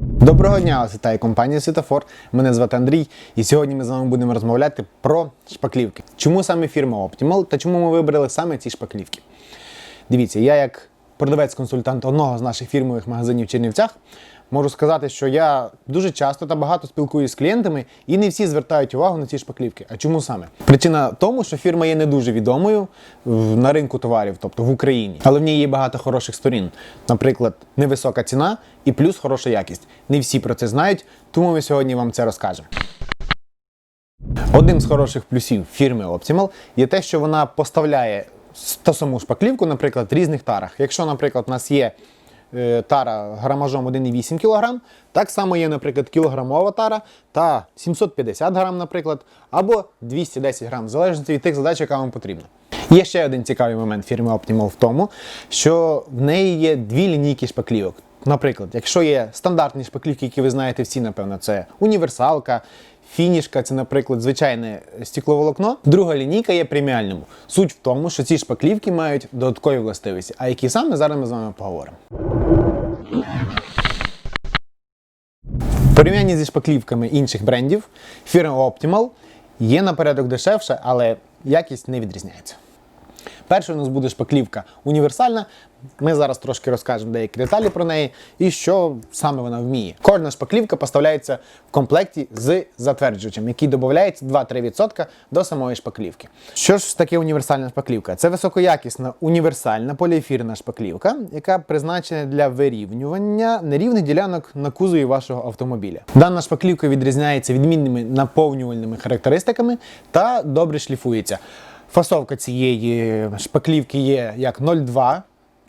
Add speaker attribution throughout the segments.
Speaker 1: Доброго дня, вас вітає компанія Світофор. Мене звати Андрій, і сьогодні ми з вами будемо розмовляти про шпаклівки. Чому саме фірма Optimal та чому ми вибрали саме ці шпаклівки? Дивіться, я як продавець-консультант одного з наших фірмових магазинів в Чернівцях можу сказати, що я дуже часто та багато спілкуюся з клієнтами, і не всі звертають увагу на ці шпаклівки. А чому саме? Причина в тому, що фірма є не дуже відомою на ринку товарів, тобто в Україні. Але в ній є багато хороших сторін. Наприклад, невисока ціна і плюс хороша якість. Не всі про це знають, тому ми сьогодні вам це розкажемо. Одним з хороших плюсів фірми Optimal є те, що вона поставляє ту саму шпаклівку, наприклад, в різних тарах. Якщо, наприклад, у нас є тара грамажом 1,8 кг, так само є, наприклад, кілограмова тара та 750 грам, наприклад, або 210 грам, в залежності від тих задач, яка вам потрібна. Є ще один цікавий момент фірми Optimal в тому, що в неї є дві лінійки шпаклівок. Наприклад, якщо є стандартні шпаклівки, які ви знаєте всі, напевно, це універсалка, фінішка, це, наприклад, звичайне стекловолокно. Друга лінійка є преміальному. Суть в тому, що ці шпаклівки мають додаткові властивості, а які саме зараз ми з вами поговоримо. В порівнянні зі шпаклівками інших брендів, фірма Optimal є на порядок дешевше, але якість не відрізняється. Першою у нас буде шпаклівка універсальна. Ми зараз трошки розкажемо деякі деталі про неї і що саме вона вміє. Кожна шпаклівка поставляється в комплекті з затверджувачем, який додається 2-3% до самої шпаклівки. Що ж таке універсальна шпаклівка? Це високоякісна універсальна поліефірна шпаклівка, яка призначена для вирівнювання нерівних ділянок на кузові вашого автомобіля. Дана шпаклівка відрізняється відмінними наповнювальними характеристиками та добре шліфується. Фасовка цієї шпаклівки є як 0,2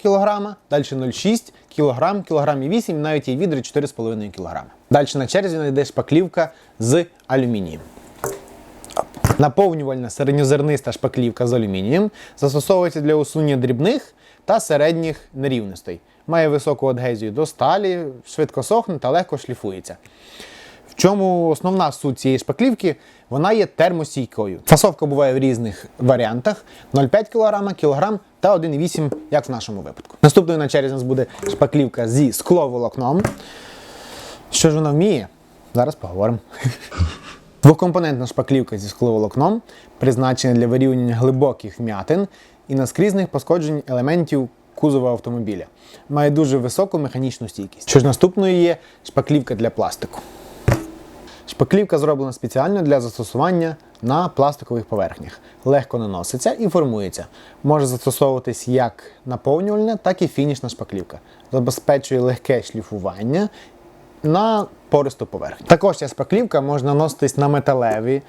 Speaker 1: кг, далі 0,6 кг, кілограм і 8, навіть є відри 4,5 кг. Далі на черзі йде шпаклівка з алюмінієм. Наповнювальна середньозерниста шпаклівка з алюмінієм застосовується для усунення дрібних та середніх нерівностей. Має високу адгезію до сталі, швидко сохне та легко шліфується. Чому основна суть цієї шпаклівки? Вона є термостійкою. Фасовка буває в різних варіантах: 0,5 кг, кілограм та 1,8 як в нашому випадку. Наступною на черзі у нас буде шпаклівка зі скловолокном. Що ж вона вміє? Зараз поговоримо. Двокомпонентна шпаклівка зі скловолокном призначена для вирівнювання глибоких вм'ятин і наскрізних пошкоджень елементів кузова автомобіля. Має дуже високу механічну стійкість. Що ж наступною є шпаклівка для пластику. Шпаклівка зроблена спеціально для застосування на пластикових поверхнях. Легко наноситься і формується. Може застосовуватись як наповнювальна, так і фінішна шпаклівка. Забезпечує легке шліфування на пористу поверхню. Також ця шпаклівка може наноситись на металеві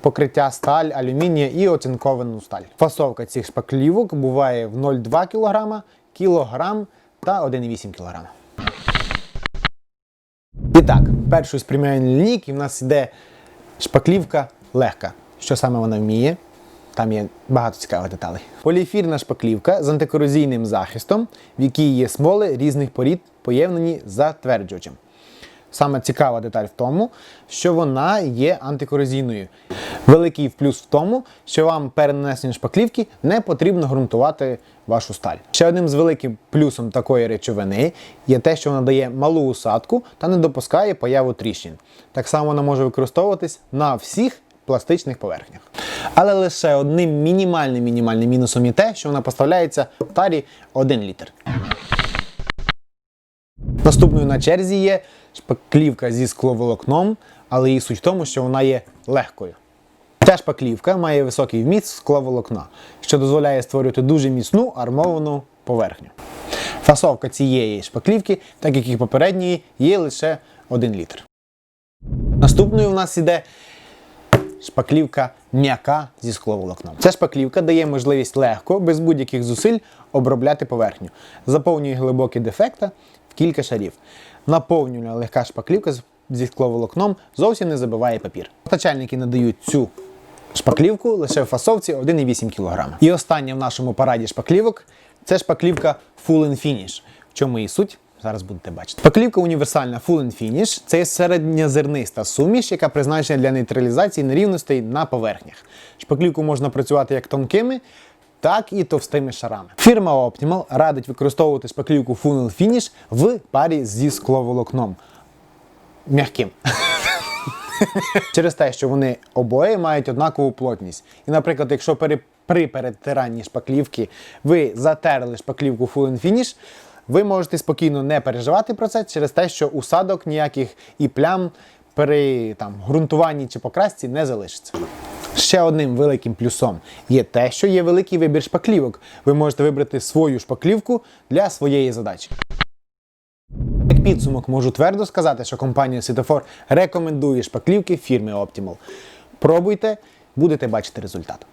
Speaker 1: покриття сталь, алюмінія і оцинковану сталь. Фасовка цих шпаклівок буває в 0,2 кг, кілограм та 1,8 кг. І так, першою з преміальної лінійки в нас йде шпаклівка легка. Що саме вона вміє? Там є багато цікавих деталей. Поліефірна шпаклівка з антикорозійним захистом, в якій є смоли різних порід, поєднані затверджувачем. Саме цікава деталь в тому, що вона є антикорозійною. Великий плюс в тому, що вам перед нанесенням шпаклівки не потрібно ґрунтувати вашу сталь. Ще одним з великим плюсом такої речовини є те, що вона дає малу усадку та не допускає появу тріщин. Так само вона може використовуватись на всіх пластичних поверхнях. Але лише одним мінімальним мінімальним мінусом є те, що вона поставляється в тарі 1 літр. Наступною на черзі є шпаклівка зі скловолокном, але її суть в тому, що вона є легкою. Ця шпаклівка має високий вміст скловолокна, що дозволяє створювати дуже міцну армовану поверхню. Фасовка цієї шпаклівки, так як і попередньої, є лише 1 літр. Наступною у нас іде шпаклівка м'яка зі скловолокном. Ця шпаклівка дає можливість легко, без будь-яких зусиль обробляти поверхню, заповнює глибокі дефекти в кілька шарів. Наповнювальна легка шпаклівка зі скловолокном зовсім не забиває папір. Постачальники надають цю шпаклівку лише в фасовці 1,8 кг. І остання в нашому параді шпаклівок це шпаклівка Full and Finish. В чому її суть? Зараз будете бачити. Шпаклівка універсальна Full and Finish це середньозерниста суміш, яка призначена для нейтралізації нерівностей на поверхнях. Шпаклівку можна працювати як тонкими, так і товстими шарами. Фірма Optimal радить використовувати шпаклівку Funnel Finish в парі зі скловолокном. М'яким. Через те, що вони обоє мають однакову плотність. І, наприклад, якщо пере- при перетиранні шпаклівки ви затерли шпаклівку Full and Finish, ви можете спокійно не переживати про це через те, що усадок ніяких і плям при там, ґрунтуванні чи покрасці не залишиться. Ще одним великим плюсом є те, що є великий вибір шпаклівок. Ви можете вибрати свою шпаклівку для своєї задачі. Як підсумок можу твердо сказати, що компанія Світофор рекомендує шпаклівки фірми Optimal. Пробуйте, будете бачити результат.